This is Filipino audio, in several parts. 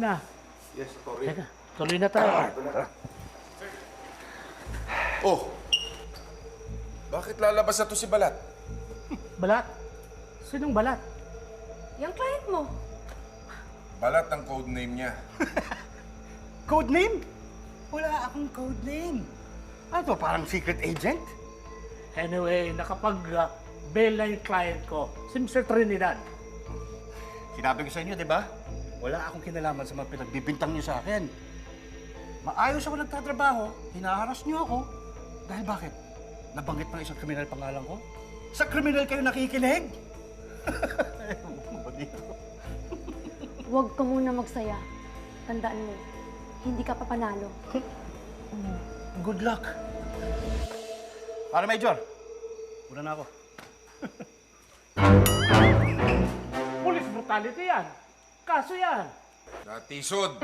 na. Yes, sorry. Teka, tuloy na tayo. Oh! Bakit lalabas na to si Balat? Balat? Sinong balat? Yung client mo. Balat ang code name niya. Code name? Wala akong code name. Ano to, parang secret agent? Anyway, nakapag-bail na yung client ko, si Mr. Trinidad. Sinabi ko sa inyo, di ba? Wala akong kinalaman sa mga pinagbibintang niyo sa akin. Maayos ako nagtatrabaho, hinaharas niyo ako. Dahil bakit? Nabanggit ng isang kriminal pangalan ko? Sa kriminal kayo nakikinig? Huwag ka muna magsaya. Tandaan mo, hindi ka papanalo. Good luck. Para Major, una na ako. Police brutality yan. Kaso yan. Natisod!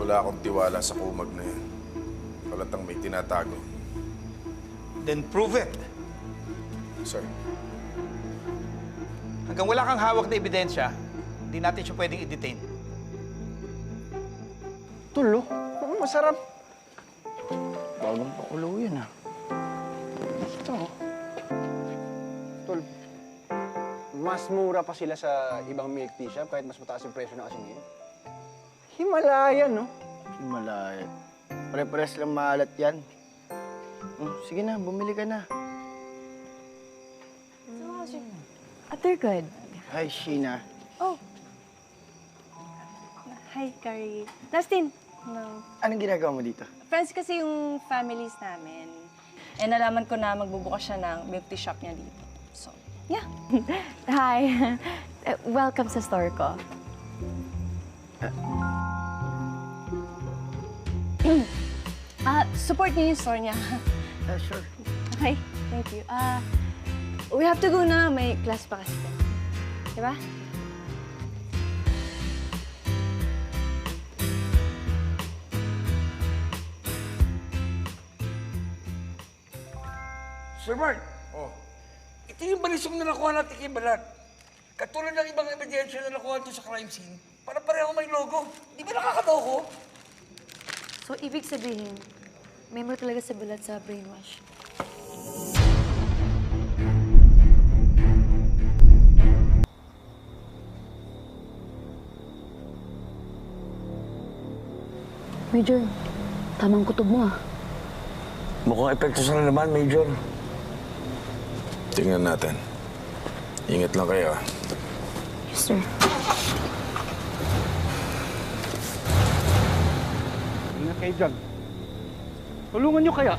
Wala akong tiwala sa kumag na yan. Palatang may tinatago. Then prove it. Sir, Hanggang wala kang hawak na ebidensya, hindi natin siya pwedeng i-detain. Tulo? Masarap. Bagong pakulo yan ah. Ito. Mas mura pa sila sa ibang milk tea shop kahit mas mataas yung presyo ng asin ngayon. Himalayan, no? Himalayan. Pare-pares lang maalat yan. Mm, sige na, bumili ka na. At they're good. Hi, Sheena. Oh. Hi, Carrie. Dustin. No. Anong ginagawa mo dito? Friends kasi yung families namin. Eh, nalaman ko na magbubukas siya ng milk tea shop niya dito. So, yeah. Hi. Eh, Welcome sa store ko. Ah, support niyo yung store niya. Ah, sure. okay, thank you. Ah, we have to go na. May class pa kasi. Diba? Sir Mark, oh, ito yung balisong na nakuha natin kay Balat. Katulad ng ibang ebidensya na nakuha doon sa crime scene, para pareho may logo. Di ba nakakatoko? So, ibig sabihin, member talaga sa balat sa brainwash. Major, tamang kutob mo ah. Mukhang epekto sa naman, Major. Tingnan natin. Ingat lang kayo ah. Yes, sir. Ingat kayo dyan. Tulungan niyo kaya.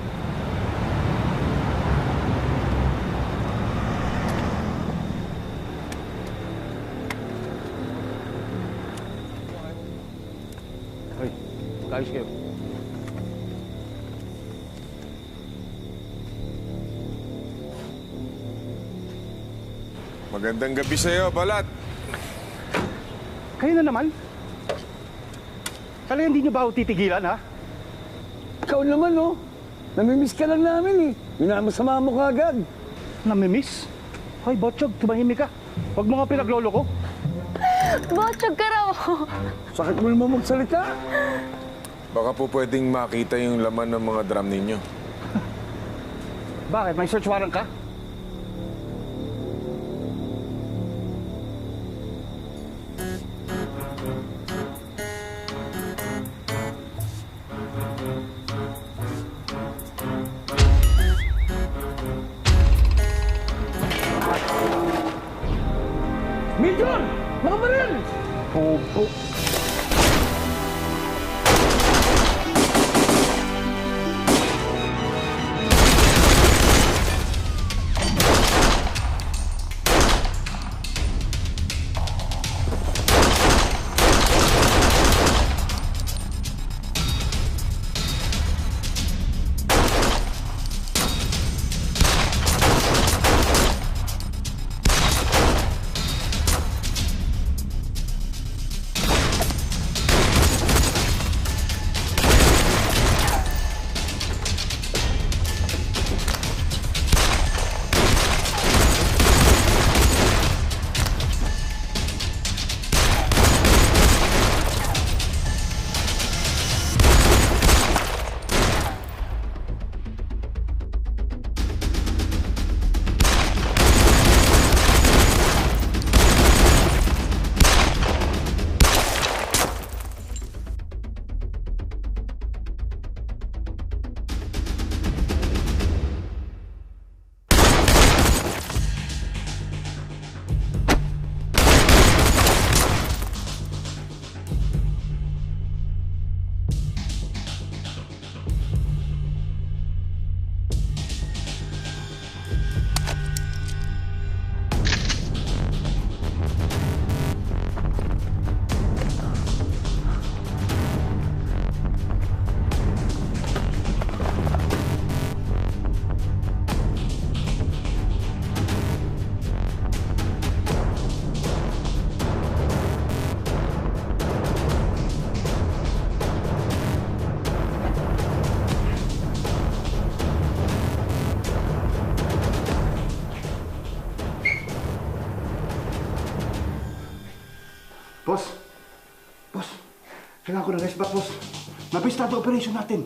Hoy, mag-ayos kayo. Magandang gabi sa'yo, Balat. Kayo na naman? Talagang hindi niyo ba ako titigilan, ha? Ikaw naman, no? Namimiss ka lang namin, eh. Minamasama mo ka agad. Namimiss? Hoy, Botchog, tumahimik ka. Huwag mo nga pinaglolo ko. Botchog ka raw! Sakit mo naman magsalita. Baka po pwedeng makita yung laman ng mga drum ninyo. Bakit? May search warrant ka? Major! Mga baril! Opo. Kailangan ko ng rest back, boss. Napistado operation natin.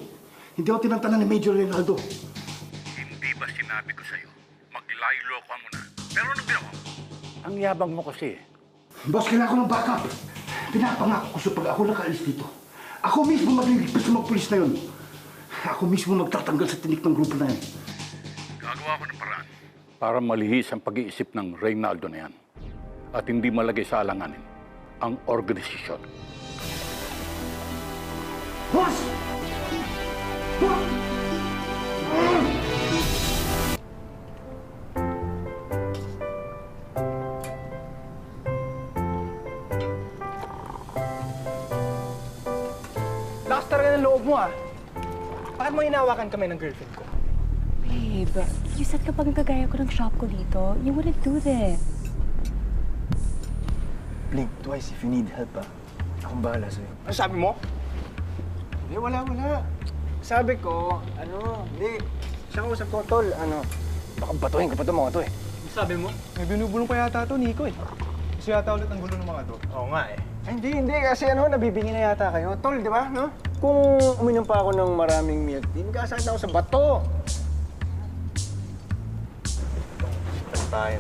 Hindi ako tinantanan ni Major Rinaldo. Hindi ba sinabi ko sa'yo, maglaylo ka muna. Pero ano ginawa mo? Ang yabang mo kasi. Boss, kailangan ko ng backup. Pinapangako ko sa pag ako nakaalis dito. Ako mismo magliligpit sa mga pulis na yun. Ako mismo magtatanggal sa tinik ng grupo na yan. Gagawa ko ng paraan. para malihis ang pag-iisip ng Reynaldo na yan at hindi malagay sa alanganin ang organisasyon. Boss! Boss! Lakas talaga ng loob mo ah. Bakit mo hinawakan kami ng girlfriend ko? Babe, you said kapag nagkagaya ko ng shop ko dito, you wouldn't do this. Blink twice if you need help ah. Akong bahala sa'yo. Ano sabi mo? Hindi, wala, wala. Sabi ko, ano, hindi. Siya usap ko, tol, ano. Baka batuhin ka pa itong mga to eh. Sabi mo, may binubulong pa yata to, Nico eh. Gusto yata ulit ang gulo ng mga to. Oo nga eh. Ay, hindi, hindi. Kasi ano, nabibingi na yata kayo. Tol, di ba? No? Kung uminom pa ako ng maraming milk tea, magkasakit ako sa bato. Tayo.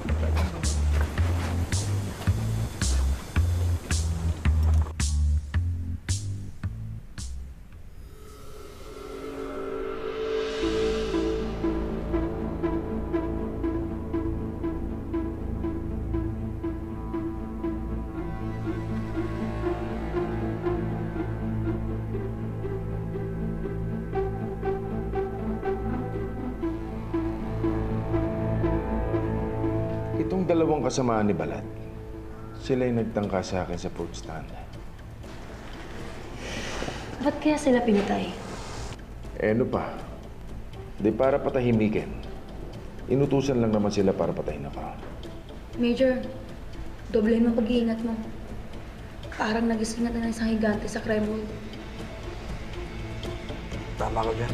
Dalawang kasamaan ni Balat, sila yung nagtangka sa akin sa fruit stand. Ba't kaya sila pinatay? Eh ano pa? Di para patahimikin. Inutusan lang naman sila para patayin ako. Major, doblehin mo pag-iingat mo. Parang nagisingat na ng isang higante sa crime world. Tama ka dyan.